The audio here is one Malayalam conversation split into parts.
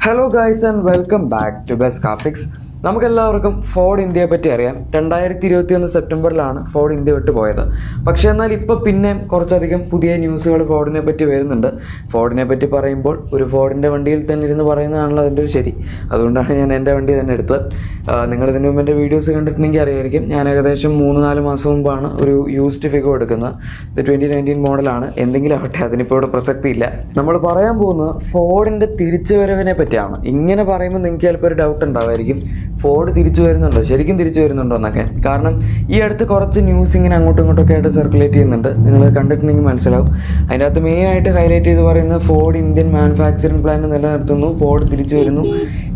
Hello guys and welcome back to Best Graphics. നമുക്കെല്ലാവർക്കും ഫോർഡ് ഇന്ത്യയെ പറ്റി അറിയാം. രണ്ടായിരത്തി ഇരുപത്തി ഒന്ന് സെപ്റ്റംബറിലാണ് ഫോർഡ് ഇന്ത്യ വിട്ട് പോയത്. പക്ഷേ എന്നാൽ ഇപ്പോൾ പിന്നെ കുറച്ചധികം പുതിയ ന്യൂസുകൾ ഫോർഡിനെ പറ്റി വരുന്നുണ്ട്. ഫോർഡിനെ പറ്റി പറയുമ്പോൾ ഒരു ഫോർഡിന്റെ വണ്ടിയിൽ തന്നെ ഇരുന്ന് പറയുന്നതാണല്ലോ അതിന്റെ ഒരു ശരി. അതുകൊണ്ടാണ് ഞാൻ എന്റെ വണ്ടി തന്നെ എടുത്തത്. നിങ്ങൾ ഇതിന് മുമ്പ് എന്റെ വീഡിയോസ് കണ്ടിട്ടുണ്ടെങ്കിൽ അറിയായിരിക്കും. ഞാൻ ഏകദേശം മൂന്ന് നാല് മാസം മുമ്പാണ് ഒരു യൂസ്ഡ് ഫിഗോ എടുക്കുന്നത്. ഇത് ട്വന്റി നയന്റീൻ മോഡലാണ്. എന്തെങ്കിലും ആവട്ടെ അതിനിപ്പോൾ ഇവിടെ പ്രസക്തിയില്ല. നമ്മൾ പറയാൻ പോകുന്നത് ഫോർഡിന്റെ തിരിച്ചുവരവിനെ പറ്റിയാണ്. ഇങ്ങനെ പറയുമ്പോൾ നിങ്ങൾക്ക് ചിലപ്പോൾ ഒരു ഡൗട്ട് ഉണ്ടാവുമായിരിക്കും ഫോർഡ് തിരിച്ചു വരുന്നുണ്ടോ? ശരിക്കും തിരിച്ചു വരുന്നുണ്ടോ എന്നൊക്കെ. കാരണം ഈ അടുത്ത് കുറച്ച് ന്യൂസ് ഇങ്ങനെ അങ്ങോട്ടും ഇങ്ങോട്ടൊക്കെ ആയിട്ട് സർക്കുലേറ്റ് ചെയ്യുന്നുണ്ട്. നിങ്ങൾ കണ്ടിട്ടുണ്ടെങ്കിൽ മനസ്സിലാവും. അതിന്റെ അകത്ത് മെയിനായിട്ട് ഹൈലൈറ്റ് ചെയ്ത് പറയുന്നത് ഫോർഡ് ഇന്ത്യൻ മാനുഫാക്ചറിങ് പ്ലാന്റ് നിലനിർത്തുന്നു. ഫോർഡ് തിരിച്ചു വരുന്നു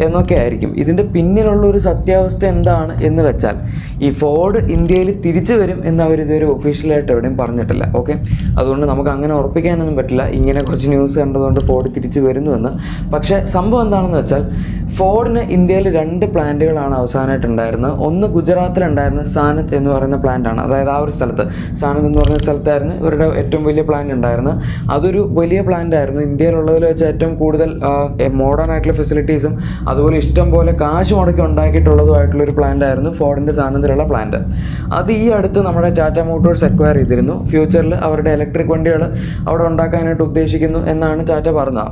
എന്നൊക്കെ ആയിരിക്കും. ഇതിന്റെ പിന്നിലുള്ള ഒരു സത്യാവസ്ഥ എന്താണ് എന്ന് വെച്ചാൽ ഈ ഫോർഡ് ഇന്ത്യയിൽ തിരിച്ചു വരും എന്ന് അവർ ഇതുവരെ ഒഫീഷ്യലായിട്ട് എവിടെയും പറഞ്ഞിട്ടില്ല. ഓക്കെ അതുകൊണ്ട് നമുക്ക് അങ്ങനെ ഉറപ്പിക്കാനൊന്നും പറ്റില്ല. ഇങ്ങനെ കുറച്ച് ന്യൂസ് കണ്ടതുകൊണ്ട് ഫോർഡ് തിരിച്ചു വരുന്നു എന്ന്. പക്ഷേ സംഭവം എന്താണെന്ന് വെച്ചാൽ ഫോർഡിന് ഇന്ത്യയിൽ രണ്ട് പ്ലാന്റുകളാണ് അവസാനമായിട്ട് ഉണ്ടായിരുന്നത് ഒന്ന് ഗുജറാത്തിലുണ്ടായിരുന്ന സാനത്ത് എന്ന് പറയുന്ന പ്ലാന്റ് ആണ്. അതായത് ആ ഒരു സ്ഥലത്ത്. സാനത്ത് എന്ന് പറയുന്ന സ്ഥലത്തായിരുന്നു ഇവരുടെ ഏറ്റവും വലിയ പ്ലാന്റ് ഉണ്ടായിരുന്നത്. അതൊരു വലിയ പ്ലാന്റ് ആയിരുന്നു. ഇന്ത്യയിലുള്ളതിൽ വെച്ച് ഏറ്റവും കൂടുതൽ മോഡേൺ ആയിട്ടുള്ള ഫെസിലിറ്റീസും അതുപോലെ ഇഷ്ടം പോലെ കാശ് മുടക്കി ഉണ്ടാക്കിയിട്ടുള്ളതുമായിട്ടുള്ള ഒരു പ്ലാന്റ് ആയിരുന്നു ഫോർഡിന്റെ സാധനത്തിലുള്ള പ്ലാന്റ് അത് ഈ അടുത്ത് നമ്മുടെ ടാറ്റ മോട്ടോഴ്സ് എക്വയർ ചെയ്തിരുന്നു. ഫ്യൂച്ചറിൽ അവരുടെ ഇലക്ട്രിക് വണ്ടികൾ അവിടെ ഉണ്ടാക്കാനായിട്ട് ഉദ്ദേശിക്കുന്നു എന്നാണ് ടാറ്റ പറഞ്ഞത്.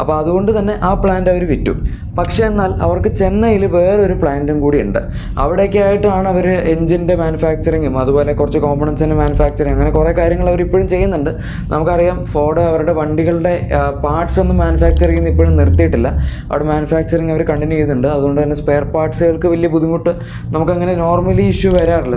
അപ്പോൾ അതുകൊണ്ട് തന്നെ ആ പ്ലാന്റ് അവർ വിറ്റു. പക്ഷേ എന്നാൽ അവർക്ക് ചെന്നൈയിൽ വേറൊരു പ്ലാന്റും കൂടി ഉണ്ട്. അവിടേക്കായിട്ടാണ് അവർ എഞ്ചിന്റെ മാനുഫാക്ചറിങ്ങും അതുപോലെ കുറച്ച് കോമ്പണൻസിന്റെ മാനുഫാക്ചറിങ് അങ്ങനെ കുറേ കാര്യങ്ങൾ അവർ ഇപ്പോഴും ചെയ്യുന്നുണ്ട്. നമുക്കറിയാം ഫോർഡ് അവരുടെ വണ്ടികളുടെ പാർട്സ് ഒന്നും മാനുഫാക്ചർ ചെയ്യുന്ന ഇപ്പോഴും നിർത്തിയിട്ടില്ല. അവിടെ മാനുഫാക്ചറിങ് അവർ കണ്ടിന്യൂ ചെയ്യുന്നുണ്ട്. അതുകൊണ്ട് തന്നെ സ്പെയർ പാർട്സുകൾക്ക് വലിയ ബുദ്ധിമുട്ട് നമുക്കങ്ങനെ നോർമലി ഇഷ്യൂ വരാറില്ല.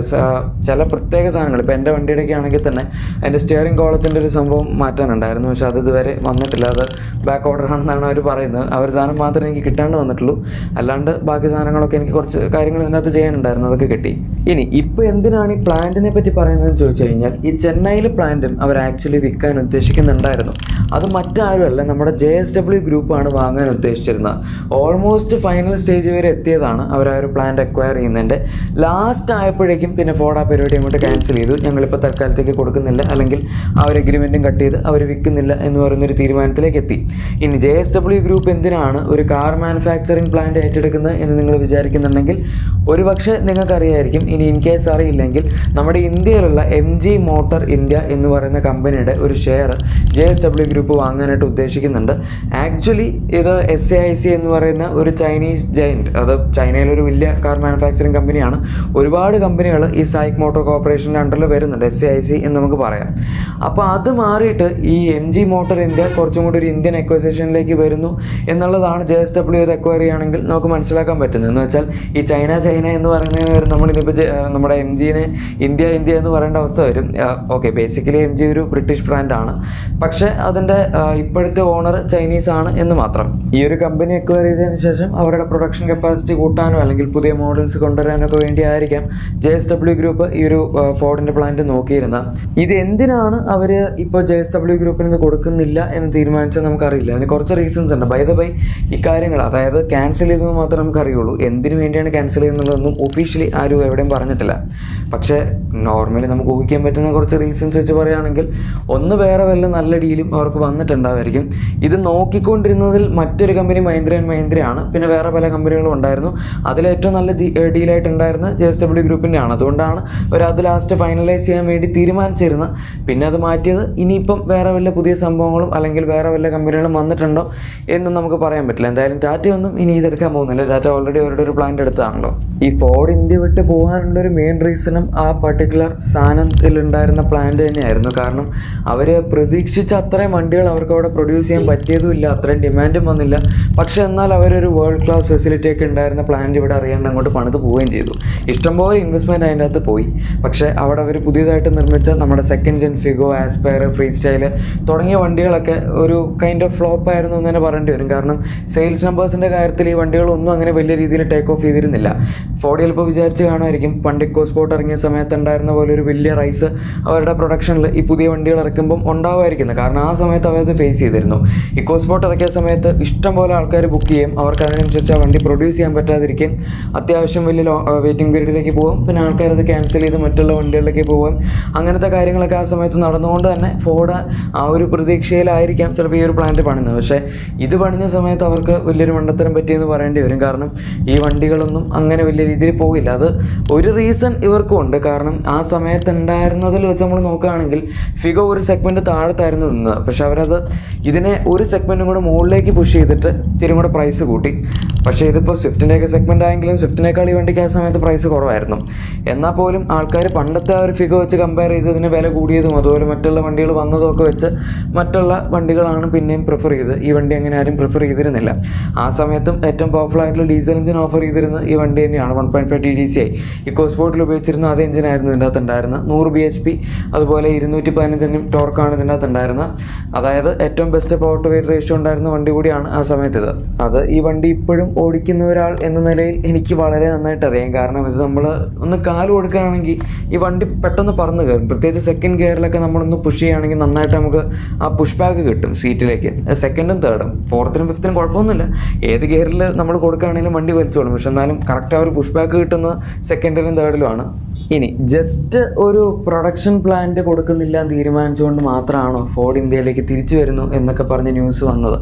ചില പ്രത്യേക സാധനങ്ങൾ ഇപ്പോൾ എന്റെ വണ്ടിയുടെയൊക്കെ ആണെങ്കിൽ തന്നെ അതിന്റെ സ്റ്റിയറിംഗ് കോളത്തിന്റെ ഒരു സംഭവം മാറ്റാനുണ്ടായിരുന്നു. പക്ഷേ അത് ഇതുവരെ വന്നിട്ടില്ല. അത് ബാക്ക് ഓർഡർ ആണെന്നാണ് അവർ പറയുന്നത്. അവർ സാധനം മാത്രമേ എനിക്ക് കിട്ടാണ്ട് വന്നിട്ടുള്ളൂ. അല്ലാണ്ട് ബാക്കി സാധനങ്ങളൊക്കെ എനിക്ക് കുറച്ച് കാര്യങ്ങൾ ഇതിനകത്ത് ചെയ്യാനുണ്ടായിരുന്നു അതൊക്കെ കിട്ടി. ഇനി ഇപ്പോൾ എന്തിനാണ് ഈ പ്ലാന്റിനെ പറ്റി പറയുന്നതെന്ന് ചോദിച്ചു കഴിഞ്ഞാൽ ഈ ചെന്നൈയിലെ പ്ലാന്റും അവർ ആക്ച്വലി വിൽക്കാൻ ഉദ്ദേശിക്കുന്നുണ്ടായിരുന്നു. അത് മറ്റാരുമല്ല നമ്മുടെ ജെ എസ് ഡബ്ല്യു ഗ്രൂപ്പാണ് വാങ്ങാൻ ഉദ്ദേശിച്ചിരുന്നത്. ഓൾമോസ്റ്റ് ഫൈനൽ സ്റ്റേജ് വരെ എത്തിയതാണ് അവർ ആ ഒരു പ്ലാന്റ് അക്വയർ ചെയ്യുന്നതിന്റെ. ലാസ്റ്റ് ആയപ്പോഴേക്കും പിന്നെ ഫോർഡ് ആ പരിപാടി അങ്ങോട്ട് ക്യാൻസൽ ചെയ്തു. ഞങ്ങളിപ്പോൾ തൽക്കാലത്തേക്ക് കൊടുക്കുന്നില്ല അല്ലെങ്കിൽ ആ ഒരു എഗ്രിമെന്റും കട്ട് ചെയ്ത് അവർ വിൽക്കുന്നില്ല എന്ന് പറയുന്നൊരു തീരുമാനത്തിലേക്ക് എത്തി. ഇനി ജെ എസ് ഡബ്ല്യു ഗ്രൂപ്പ് എന്തിനാണ് ഒരു കാർ മാനുഫാക്ചറിങ് പ്ലാന്റ് ഏറ്റെടുക്കുന്നത് എന്ന് നിങ്ങൾ വിചാരിക്കുന്നുണ്ടെങ്കിൽ ഒരുപക്ഷെ നിങ്ങൾക്കറിയായിരിക്കും ഇനി ഇൻ കേസ് അറിയില്ലെങ്കിൽ നമ്മുടെ ഇന്ത്യയിലുള്ള എം ജി മോട്ടർ ഇന്ത്യ എന്ന് പറയുന്ന കമ്പനിയുടെ ഒരു share J S W group വാങ്ങാനായിട്ട് ഉദ്ദേശിക്കുന്നുണ്ട്. ആക്ച്വലി ഇത് എസ് എ ഐ സി എന്ന് പറയുന്ന ഒരു ചൈനീസ് ജയന്റ് അത് ചൈനയിലൊരു വലിയ കാർ മാനുഫാക്ചറിങ് കമ്പനിയാണ് ഒരുപാട് കമ്പനികൾ ഈ സൈക്ക് മോട്ടോർ കോർപ്പറേഷന്റെ അണ്ടറിൽ വരുന്നുണ്ട് എസ് എ ഐ സി എന്ന് നമുക്ക് പറയാം. അപ്പോൾ അത് മാറിയിട്ട് ഈ എം ജി മോട്ടോർ ഇന്ത്യ കുറച്ചും കൂടി ഒരു ഇന്ത്യൻ എക്വസേഷനിലേക്ക് വരുന്നു എന്നുള്ളതാണ് ജെ എസ് ഡബ്ല്യു ഇത് എക്വയറി ചെയ്യുകയാണെങ്കിൽ നമുക്ക് മനസ്സിലാക്കാൻ പറ്റുന്നത്. എന്ന് വെച്ചാൽ ഈ ചൈന ചൈന എന്ന് പറയുന്നതിന് വരും നമ്മളിതിപ്പോൾ നമ്മുടെ എം ജിനെ ഇന്ത്യ ഇന്ത്യ എന്ന് പറയേണ്ട അവസ്ഥ വരും. ഓക്കെ ബേസിക്കലി എം ജി ഒരു ബ്രിട്ടീഷ് ബ്രാൻഡാണ് പക്ഷേ അതിന്റെ ഇപ്പോഴത്തെ ഓണർ ചൈനീസ് ആണ് എന്ന് മാത്രം. ഈ ഒരു കമ്പനി അക്വയർ ചെയ്തതിന് ശേഷം അവരുടെ പ്രൊഡക്ഷൻ കപ്പാസിറ്റി കൂട്ടാനോ അല്ലെങ്കിൽ പുതിയ മോഡൽസ് കൊണ്ടുവരാനൊക്കെ വേണ്ടി ആയിരിക്കാം ജെ എസ് ഡബ്ല്യു ഗ്രൂപ്പ് ഈ ഒരു ഫോർഡിന്റെ പ്ലാന്റ് നോക്കിയിരുന്നത്. ഇത് എന്തിനാണ് അവർ ഇപ്പോൾ ജെ എസ് ഡബ്ല്യു ഗ്രൂപ്പിന് ഇത് കൊടുക്കുന്നില്ല എന്ന് തീരുമാനിച്ചാൽ നമുക്കറിയില്ല. അതിന് കുറച്ച് റീസൺസ് ഉണ്ട്. ബൈ ദ ബൈ ഇക്കാര്യങ്ങൾ കാര്യങ്ങൾ അതായത് ക്യാൻസൽ ചെയ്തത് മാത്രമേ നമുക്കറിയുള്ളൂ. എന്തിനു വേണ്ടിയാണ് ക്യാൻസൽ ചെയ്യുന്നുള്ളതൊന്നും ഒഫീഷ്യലി ആരും എവിടെയും പറഞ്ഞിട്ടില്ല. പക്ഷേ നോർമലി നമുക്ക് ഊഹിക്കാൻ പറ്റുന്ന കുറച്ച് റീസൺസ് വെച്ച് പറയുകയാണെങ്കിൽ ഒന്ന് വേറെ വല്ല നല്ല ഡീലും അവർക്ക് വന്നിട്ടുണ്ടാവായിരിക്കും ഇത് നോക്കിക്കൊണ്ടിരുന്നതിൽ മറ്റൊരു കമ്പനി മഹീന്ദ്ര ആൻഡ് മഹീന്ദ്രയാണ്. പിന്നെ വേറെ പല കമ്പനികളും ഉണ്ടായിരുന്നു. അതിലേറ്റവും നല്ല ഡീലായിട്ടുണ്ടായിരുന്ന ജെ എസ് ഡബ്ല്യു ഗ്രൂപ്പിന്റെ ആണ്. അതുകൊണ്ടാണ് അവരത് ലാസ്റ്റ് ഫൈനലൈസ് ചെയ്യാൻ വേണ്ടി തീരുമാനിച്ചിരുന്നത്. പിന്നെ അത് മാറ്റിയത് ഇനിയിപ്പം വേറെ വല്ല പുതിയ സംഭവങ്ങളും അല്ലെങ്കിൽ വേറെ വല്ല കമ്പനികളും വന്നിട്ടുണ്ടോ എന്നും നമുക്ക് പറയാൻ പറ്റില്ല. എന്തായാലും ടാറ്റയൊന്നും ഇനി ഇതെടുക്കാൻ പോകുന്നില്ല. ടാറ്റ ഓൾറെഡി അവരുടെ ഒരു പ്ലാന്റ് എടുത്തതാണല്ലോ. ഈ ഫോർഡ് ഇന്ത്യ വിട്ട് പോകാനുള്ള ഒരു മെയിൻ റീസണും ആ പർട്ടിക്കുലർ സാധനത്തിലുണ്ടായിരുന്ന പ്ലാന്റ് തന്നെയായിരുന്നു. കാരണം അവർ പ്രതീക്ഷിച്ച അത്രയും വണ്ടികൾ അവർക്ക് അവിടെ പ്രൊഡ്യൂസ് ചെയ്യാൻ പറ്റിയതുമില്ല. അത്രയും ഡിമാൻഡും വന്നില്ല. പക്ഷെ എന്നാൽ അവരൊരു വേൾഡ് ക്ലാസ് ഫെസിലിറ്റി ഒക്കെ ഉണ്ടായിരുന്ന പ്ലാന്റ് ഇവിടെ അറിയാണ്ട് അങ്ങോട്ട് പണിത് പോവുകയും ചെയ്തു. ഇഷ്ടംപോലെ ഇൻവെസ്റ്റ്മെന്റ് അതിന്റെ അകത്ത് പോയി. പക്ഷേ അവിടെ അവർ പുതിയതായിട്ട് നിർമ്മിച്ച നമ്മുടെ second gen Figo Aspire freestyle തുടങ്ങിയ വണ്ടികളൊക്കെ ഒരു കൈൻഡ് ഓഫ് ഫ്ലോപ്പ് ആയിരുന്നു എന്ന് തന്നെ പറയേണ്ടി വരും. കാരണം സെയിൽസ് നമ്പേഴ്സിന്റെ കാര്യത്തിൽ ഈ വണ്ടികളൊന്നും അങ്ങനെ വലിയ രീതിയിൽ ടേക്ക് ഓഫ് ചെയ്തിരുന്നില്ല. ഫോർഡ് ചിലപ്പോൾ വിചാരിച്ച് കാണുമായിരിക്കും. പണ്ട് ഇക്കോ സ്പോർട്ട് ഇറങ്ങിയ സമയത്ത് ഉണ്ടായിരുന്ന പോലെ ഒരു വലിയ റൈസ് അവരുടെ പ്രൊഡക്ഷനിൽ ഈ പുതിയ വണ്ടികൾ ഇറക്കുമ്പം ഉണ്ടാവുമായിരിക്കുന്നത് കാരണം ആ സമയത്ത് അവരത് ഫേസ് ചെയ്തിരുന്നു. ഇക്കോ സ്പോർട്ട് ഇറക്കിയ സമയത്ത് ഇഷ്ടം പോലെ ആൾക്കാർ ബുക്ക് ചെയ്യും. അവർക്ക് അതിനനുസരിച്ച് ആ വണ്ടി പ്രൊഡ്യൂസ് ചെയ്യാൻ പറ്റാതിരിക്കും. അത്യാവശ്യം വലിയ വെയിറ്റിംഗ് പീരീഡിലേക്ക് പോകും. പിന്നെ ആൾക്കാരത് ക്യാൻസൽ ചെയ്ത് മറ്റുള്ള വണ്ടികളിലേക്ക് പോകും. അങ്ങനത്തെ കാര്യങ്ങളൊക്കെ ആ സമയത്ത് നടന്നുകൊണ്ട് തന്നെ ഫോർഡ് ആ ഒരു പ്രതീക്ഷയിലായിരിക്കാം ചിലപ്പോൾ ഈ ഒരു പ്ലാന്റ് പണിയുന്നത്. പക്ഷേ ഇത് പണിഞ്ഞ സമയത്ത് അവർക്ക് വലിയൊരു മണ്ടത്തരം പറ്റിയെന്ന് പറയേണ്ടി വരും. കാരണം ഈ വണ്ടികളൊന്നും അങ്ങനെ വലിയ രീതിയിൽ പോകില്ല. അത് ഒരു റീസൺ ഇവർക്കും ഉണ്ട്. കാരണം ആ സമയത്ത് ഉണ്ടായിരുന്നതിൽ വെച്ച് നമ്മൾ നോക്കുകയാണെങ്കിൽ ഫിഗോ ഒരു സെഗ്മെന്റ് താഴത്തായിരുന്നു നിന്നത് പക്ഷെ അവരത് ഇതിനെ ഒരു സെഗ്മെന്റും കൂടെ മുകളിലേക്ക് പുഷ് ചെയ്തിട്ട് ഇത്തിരി കൂടെ പ്രൈസ് കൂട്ടി. പക്ഷേ ഇതിപ്പോൾ സ്വിഫ്റ്റിന്റെയൊക്കെ സെഗ്മെന്റ് ആയെങ്കിലും സ്വിഫ്റ്റിനേക്കാൾ ഈ വണ്ടിക്ക് ആ സമയത്ത് പ്രൈസ് കുറവായിരുന്നു. എന്നാൽ പോലും ആൾക്കാർ പണ്ടത്തെ ആ ഒരു ഫിഗോ വെച്ച് കമ്പയർ ചെയ്ത് ഇതിന് വില കൂടിയതും അതുപോലെ മറ്റുള്ള വണ്ടികൾ വന്നതും ഒക്കെ വെച്ച് മറ്റുള്ള വണ്ടികളാണ് പിന്നെയും പ്രിഫർ ചെയ്ത്. ഈ വണ്ടി അങ്ങനെ ആരും പ്രിഫർ ചെയ്തിരുന്നില്ല. ആ സമയത്തും ഏറ്റവും പവർഫുൾ ആയിട്ടുള്ള ഡീസൽ എഞ്ചിൻ ഓഫർ ചെയ്തിരുന്നത് ഈ വണ്ടി തന്നെയാണ് one point five T D C I eco സ്പോർട്ടിൽ ഉപയോഗിച്ചിരുന്ന അതേ എഞ്ചിനായിരുന്നു ഇതിന്റെ അകത്ത് ഉണ്ടായിരുന്നത്. നൂറ് ബി എച്ച് പി അതുപോലെ ഇരുന്നൂറ്റി പതിനഞ്ചിനും ടോർക്കാണ് ഇതിന്റെ അകത്ത് ഉണ്ടായിരുന്നത്. അതായത് ഏറ്റവും best power to weight ratio ഉണ്ടായിരുന്ന വണ്ടി കൂടിയാണ് ആ സമയത്ത് ഇത്. അത് ഈ വണ്ടി ഇപ്പോഴും ഓടിക്കുന്ന ഒരാൾ എന്ന നിലയിൽ എനിക്ക് വളരെ നന്നായിട്ട് അറിയാം. കാരണം ഇത് നമ്മൾ ഒന്ന് കാൽ കൊടുക്കുകയാണെങ്കിൽ ഈ വണ്ടി പെട്ടെന്ന് പറന്ന് കയറും. പ്രത്യേകിച്ച് സെക്കൻഡ് ഗിയറിലൊക്കെ നമ്മളൊന്ന് പുഷ് ചെയ്യുകയാണെങ്കിൽ നന്നായിട്ട് നമുക്ക് ആ പുഷ് ബാക്ക് കിട്ടും സീറ്റിലേക്ക് സെക്കൻഡും തേർഡും ഫോർത്തിനും ഫിഫ്ത്തിനും കുഴപ്പമൊന്നുമില്ല. ഏത് ഗിയറിൽ നമ്മൾ കൊടുക്കുകയാണെങ്കിലും വണ്ടി വലിച്ചോളും. പക്ഷെ എന്നാലും കറക്റ്റ് ആ ഒരു പുഷ് ബാക്ക് കിട്ടുന്നത് സെക്കൻഡിലും തേർഡിലുമാണ് ഇനി ജസ്റ്റ് ഒരു പ്രൊഡക്ഷൻ പ്ലാന്റ് കൊടുക്കുന്നില്ല എന്ന് തീരുമാനിച്ചുകൊണ്ട് മാത്രമാണോ ഫോർഡ് ഇന്ത്യയിലേക്ക് തിരിച്ചു വരുന്നു എന്നൊക്കെ പറഞ്ഞ് ന്യൂസ് വന്നത്.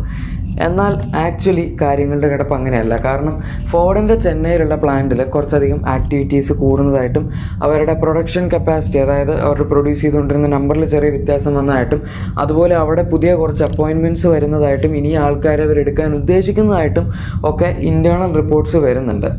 എന്നാൽ ആക്ച്വലി കാര്യങ്ങളുടെ കിടപ്പ് അങ്ങനെയല്ല. കാരണം ഫോർഡിന്റെ ചെന്നൈയിലുള്ള പ്ലാന്റിൽ കുറച്ചധികം ആക്ടിവിറ്റീസ് കൂടുന്നതായിട്ടും അവരുടെ പ്രൊഡക്ഷൻ കപ്പാസിറ്റി അതായത് അവർ പ്രൊഡ്യൂസ് ചെയ്തുകൊണ്ടിരുന്ന നമ്പറിൽ ചെറിയ വ്യത്യാസം വന്നതായിട്ടും അതുപോലെ അവിടെ പുതിയ കുറച്ച് അപ്പോയിൻമെന്റ്സ് വരുന്നതായിട്ടും ഇനി ആൾക്കാരെ അവർ എടുക്കാൻ ഉദ്ദേശിക്കുന്നതായിട്ടും ഒക്കെ ഇന്റേർണൽ റിപ്പോർട്ട്സ് വരുന്നുണ്ട്.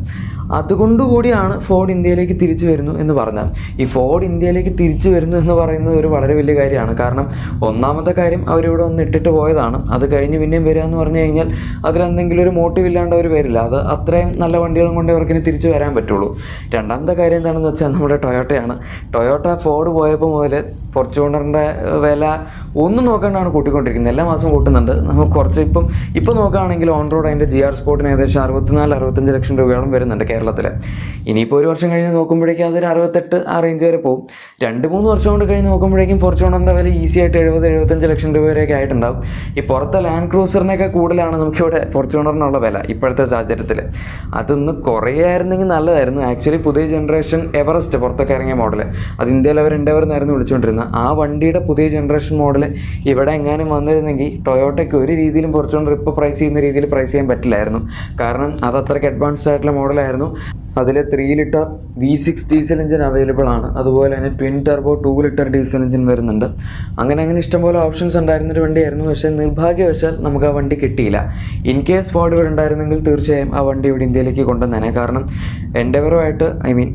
അതുകൊണ്ടുകൂടിയാണ് ഫോർഡ് ഇന്ത്യയിലേക്ക് തിരിച്ചു വരുന്നു എന്ന് പറഞ്ഞാൽ ഈ ഫോർഡ് ഇന്ത്യയിലേക്ക് തിരിച്ചു വരുന്നു എന്ന് പറയുന്നത് ഒരു വളരെ വലിയ കാര്യമാണ്. കാരണം ഒന്നാമത്തെ കാര്യം അവരിവിടെ ഒന്ന് ഇട്ടിട്ട് പോയതാണ്. അത് കഴിഞ്ഞ് പിന്നെയും വരിക എന്ന് പറഞ്ഞു കഴിഞ്ഞാൽ അതിലെന്തെങ്കിലും ഒരു മോട്ടീവ് ഇല്ലാണ്ട് അവർ വരില്ല. അത് അത്രയും നല്ല വണ്ടികളും കൊണ്ട് അവർക്ക് ഇനി തിരിച്ചു വരാൻ പറ്റുള്ളൂ. രണ്ടാമത്തെ കാര്യം എന്താണെന്ന് വെച്ചാൽ നമ്മുടെ ടൊയോട്ടയാണ്. ടൊയോട്ട ഫോർഡ് പോയപ്പോൾ മുതൽ ഫോർച്യൂണറിന്റെ വില ഒന്നും നോക്കാണ്ടാണ് കൂട്ടിക്കൊണ്ടിരിക്കുന്നത്. എല്ലാ മാസവും കൂട്ടുന്നുണ്ട്. നമുക്ക് കുറച്ച് ഇപ്പം ഇപ്പോൾ നോക്കുകയാണെങ്കിൽ ഓൺ റോഡ് അതിന്റെ ജി ആർ സ്പോർട്ടിന് ഏകദേശം അറുപത്തിനാല് അറുപത്തഞ്ച് ലക്ഷം രൂപയോളം വരുന്നുണ്ട് കേരളത്തിൽ ഇനിയിപ്പോൾ ഒരു വർഷം കഴിഞ്ഞ് നോക്കുമ്പോഴേക്കും അതൊരു അറുപത്തെട്ട് ആ റേഞ്ച് വരെ പോകും. രണ്ട് മൂന്ന് വർഷം കൊണ്ട് കഴിഞ്ഞ് നോക്കുമ്പോഴേക്കും ഫോർച്യൂണറിന്റെ വില ഈസി ആയിട്ട് എഴുപത് എഴുപത്തഞ്ച് ലക്ഷം രൂപ വരെയൊക്കെ ആയിട്ടുണ്ടാവും. ഈ പുറത്തെ ലാൻഡ് ക്രൂസറിനൊക്കെ കൂടുതലാണ് നമുക്കിവിടെ ഫോർച്യൂണറിനുള്ള വില ഇപ്പോഴത്തെ സാഹചര്യത്തിൽ അതൊന്ന് കുറയായിരുന്നെങ്കിൽ നല്ലതായിരുന്നു. ആക്ച്വലി പുതിയ ജനറേഷൻ എവറസ്റ്റ് പുറത്തൊക്കെ ഇറങ്ങിയ മോഡൽ അത് ഇന്ത്യയിൽ അവർ എന്റെ എന്നായിരുന്നു വിളിച്ചുകൊണ്ടിരുന്നത്. ആ വണ്ടിയുടെ പുതിയ ജനറേഷൻ മോഡൽ ഇവിടെ എങ്ങാനും വന്നിരുന്നെങ്കിൽ ടൊയോട്ടയ്ക്ക് ഒരു രീതിയിലും ഫോർച്യൂണർ ഇപ്പോൾ പ്രൈസ് ചെയ്യുന്ന രീതിയിൽ പ്രൈസ് ചെയ്യാൻ പറ്റില്ലായിരുന്നു. കാരണം അത് അത്രയ്ക്ക് അഡ്വാൻസ്ഡ് ആയിട്ടുള്ള മോഡലായിരുന്നു അതിൽ three litre V six diesel engine available ആണ്. അതുപോലെ തന്നെ twin turbo two litre diesel engine വരുന്നുണ്ട്. അങ്ങനെ അങ്ങനെ ഇഷ്ടംപോലെ ഓപ്ഷൻസ് ഉണ്ടായിരുന്നൊരു വണ്ടിയായിരുന്നു. പക്ഷേ നിർഭാഗ്യവശാൽ നമുക്ക് ആ വണ്ടി കിട്ടിയില്ല. ഇൻ കേസ് ഫോർഡ് ഇവിടെ ഉണ്ടായിരുന്നെങ്കിൽ തീർച്ചയായും ആ വണ്ടി ഇവിടെ ഇന്ത്യയിലേക്ക് കൊണ്ടുവന്നേനെ. കാരണം എൻഡവറുമായിട്ട് ഐ മീൻ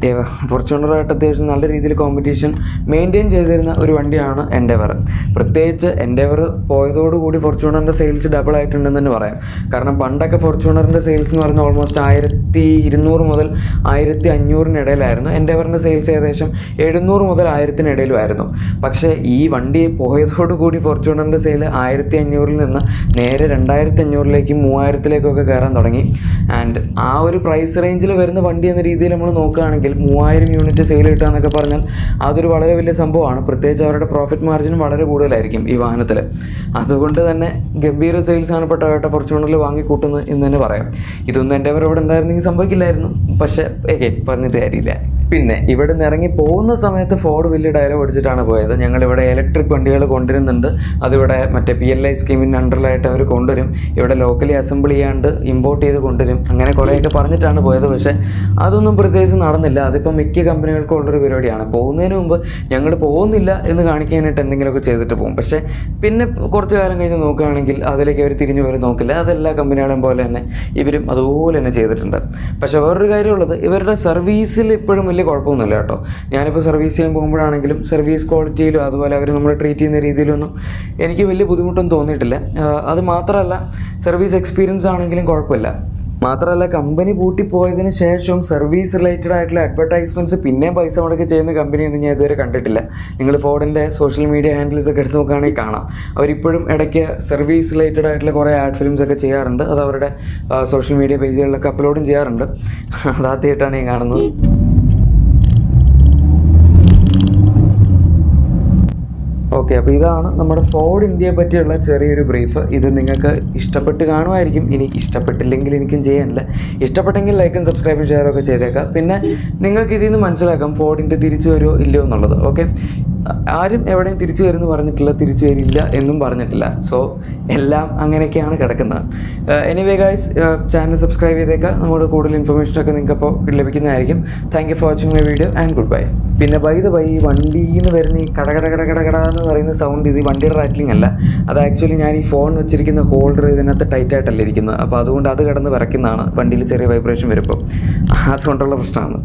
ഫോർച്യൂണറുമായിട്ട് അത്യാവശ്യം നല്ല രീതിയിൽ കോമ്പറ്റീഷൻ മെയിന്റെയിൻ ചെയ്തിരുന്ന ഒരു വണ്ടിയാണ് എൻഡവർ പ്രത്യേകിച്ച് എൻഡവർ പോയതോടുകൂടി ഫോർച്യൂണറിന്റെ സെയിൽസ് ഡബിൾ ആയിട്ടുണ്ടെന്ന് തന്നെ പറയാം. കാരണം പണ്ടൊക്കെ ഫോർച്യൂണറിന്റെ സെയിൽസ് എന്ന് പറഞ്ഞാൽ ഓൾമോസ്റ്റ് ആയിരത്തി ഇരുന്നൂറ് മുതൽ ആയിരത്തി അഞ്ഞൂറിനിടയിലായിരുന്നു എൻഡവറിന്റെ സെയിൽസ് ഏകദേശം എഴുന്നൂറ് മുതൽ ആയിരത്തിനിടയിലുമായിരുന്നു. പക്ഷേ ഈ വണ്ടി പോയതോടുകൂടി ഫോർച്യൂണറിന്റെ സെയിൽ ആയിരത്തി അഞ്ഞൂറിൽ നിന്ന് നേരെ രണ്ടായിരത്തി അഞ്ഞൂറിലേക്കും മൂവായിരത്തിലേക്കൊക്കെ കയറാൻ തുടങ്ങി. ആൻഡ് ആ ഒരു പ്രൈസ് റേഞ്ചിൽ വരുന്ന വണ്ടി എന്ന രീതിയിൽ നമ്മൾ നോക്കുകയാണെങ്കിൽ മൂവായിരം യൂണിറ്റ് സെയിൽ കിട്ടുക പറഞ്ഞാൽ അതൊരു വളരെ വലിയ സംഭവമാണ്. പ്രത്യേകിച്ച് അവരുടെ പ്രോഫിറ്റ് മാർജിനും വളരെ കൂടുതലായിരിക്കും ഈ വാഹനത്തിൽ. അതുകൊണ്ട് തന്നെ ഗംഭീര സെയിൽസ് ആണ് ടൊയോട്ട ഫോർച്യൂണറിൽ വാങ്ങിക്കൂട്ടുന്നത് എന്ന് തന്നെ പറയാം. ഇതൊന്നും എന്റെ അവർ ഇവിടെ ഉണ്ടായിരുന്നെങ്കിൽ സംഭവിക്കില്ലായിരുന്നു. പക്ഷേ എഗൈൻ പറഞ്ഞിട്ട് കാര്യമില്ല. പിന്നെ ഇവിടെ നിന്ന് ഇറങ്ങി പോകുന്ന സമയത്ത് ഫോർഡ് വലിയ ഡയലോഗ് അടിച്ചിട്ടാണ് പോയത്. ഞങ്ങളിവിടെ ഇലക്ട്രിക് വണ്ടികൾ കൊണ്ടുവരുന്നുണ്ട്. അതിവിടെ മറ്റേ പി എൽ ഐ സ്കീമിന്റെ അണ്ടറിലായിട്ട് അവർ കൊണ്ടുവരും. ഇവിടെ ലോക്കലി അസംബിൾ ചെയ്യാണ്ട് ഇമ്പോർട്ട് ചെയ്ത് കൊണ്ടുവരും. അങ്ങനെ കുറേയൊക്കെ പറഞ്ഞിട്ടാണ് പോയത്. പക്ഷേ അതൊന്നും പ്രത്യേകിച്ച് നടന്നില്ല. അതിപ്പോൾ മിക്ക കമ്പനികൾക്കും ഉള്ളൊരു പരിപാടിയാണ്. പോകുന്നതിന് മുമ്പ് ഞങ്ങൾ പോകുന്നില്ല എന്ന് കാണിക്കാനായിട്ട് എന്തെങ്കിലുമൊക്കെ ചെയ്തിട്ട് പോകും. പക്ഷേ പിന്നെ കുറച്ച് കാലം കഴിഞ്ഞ് നോക്കുകയാണെങ്കിൽ അതിലേക്ക് അവർ തിരിഞ്ഞു വരും നോക്കില്ല. അതെല്ലാ കമ്പനികളെയും പോലെ തന്നെ ഇവരും അതുപോലെ തന്നെ ചെയ്തിട്ടുണ്ട്. പക്ഷേ വേറൊരു കാര്യമുള്ളത് ഇവരുടെ സർവീസിൽ ഇപ്പോഴും വലിയ കുഴപ്പമൊന്നുമില്ല കേട്ടോ. ഞാനിപ്പോൾ സർവീസ് ചെയ്യാൻ പോകുമ്പോഴാണെങ്കിലും സർവീസ് ക്വാളിറ്റിയിലും അതുപോലെ അവർ നമ്മളെ ട്രീറ്റ് ചെയ്യുന്ന രീതിയിലൊന്നും എനിക്ക് വലിയ ബുദ്ധിമുട്ടൊന്നും തോന്നിയിട്ടില്ല. അത് മാത്രമല്ല സർവീസ് എക്സ്പീരിയൻസ് ആണെങ്കിലും കുഴപ്പമില്ല. മാത്രമല്ല കമ്പനി പൂട്ടിപ്പോയതിന് ശേഷം സർവീസ് റിലേറ്റഡ് ആയിട്ടുള്ള അഡ്വർടൈസ്മെന്റ്സ് പിന്നെയും പൈസ മുടക്കി ചെയ്യുന്ന കമ്പനിയൊന്നും ഞാൻ ഇതുവരെ കണ്ടിട്ടില്ല. നിങ്ങൾ ഫോണിന്റെ സോഷ്യൽ മീഡിയ ഹാൻഡിൽസ് ഒക്കെ എടുത്ത് നോക്കുകയാണെങ്കിൽ കാണാം. അവരിപ്പോഴും ഇടയ്ക്ക് സർവീസ് റിലേറ്റഡ് ആയിട്ടുള്ള കുറേ ആഡ് ഫിലിംസ് ഒക്കെ ചെയ്യാറുണ്ട്. അത് അവരുടെ സോഷ്യൽ മീഡിയ പേജുകളിലൊക്കെ അപ്ലോഡും ചെയ്യാറുണ്ട്. അതാദ്യമായിട്ടാണ് ഞാൻ കാണുന്നത്. ഓക്കെ അപ്പോൾ ഇതാണ് നമ്മുടെ ഫോർഡ് ഇന്ത്യയെ പറ്റിയുള്ള ചെറിയൊരു ബ്രീഫ്. ഇത് നിങ്ങൾക്ക് ഇഷ്ടപ്പെട്ട് കാണുമായിരിക്കും. ഇനി ഇഷ്ടപ്പെട്ടില്ലെങ്കിൽ എനിക്കും ചെയ്യാനില്ല. ഇഷ്ടപ്പെട്ടെങ്കിൽ ലൈക്കും സബ്സ്ക്രൈബും ഷെയറും ഒക്കെ ചെയ്തേക്കാം. പിന്നെ നിങ്ങൾക്ക് ഇതിൽ നിന്ന് മനസ്സിലാക്കാം ഫോർഡിന്റെ തിരിച്ചു വരുമോ ഇല്ലയോ എന്നുള്ളത്. ഓക്കെ? ആരും എവിടെയും തിരിച്ചു വരുമെന്ന് പറഞ്ഞിട്ടില്ല തിരിച്ചു വരില്ല എന്നും പറഞ്ഞിട്ടില്ല. സോ എല്ലാം അങ്ങനെയൊക്കെയാണ് കിടക്കുന്നത്. എനിവേ ഗൈസ് ചാനൽ സബ്സ്ക്രൈബ് ചെയ്തേക്കാം. നമ്മുടെ കൂടുതൽ ഇൻഫർമേഷനൊക്കെ നിങ്ങൾക്ക് അപ്പോൾ ലഭിക്കുന്നതായിരിക്കും. Thank you for watching my video and good bye പിന്നെ ബൈ ദ ബൈ ഈ വണ്ടിയിൽ നിന്ന് വരുന്ന ഈ കടകട കട കട കട കട എന്ന് പറയുന്ന സൗണ്ട് ഇത് വണ്ടിയുടെ റാറ്റ്ലിംഗ് അല്ല. അത് ആക്ച്വലി ഞാൻ ഈ ഫോൺ വെച്ചിരിക്കുന്ന ഹോൾഡർ ഇതിനകത്ത് ടൈറ്റ് ആയിട്ടല്ല ഇരിക്കുന്നത്. അപ്പോൾ അതുകൊണ്ട് അത് കിടന്ന് വിറയ്ക്കുന്നതാണ് വണ്ടിയിൽ ചെറിയ വൈബ്രേഷൻ വരുമ്പോൾ അതുകൊണ്ടുള്ള പ്രശ്നമാണ്.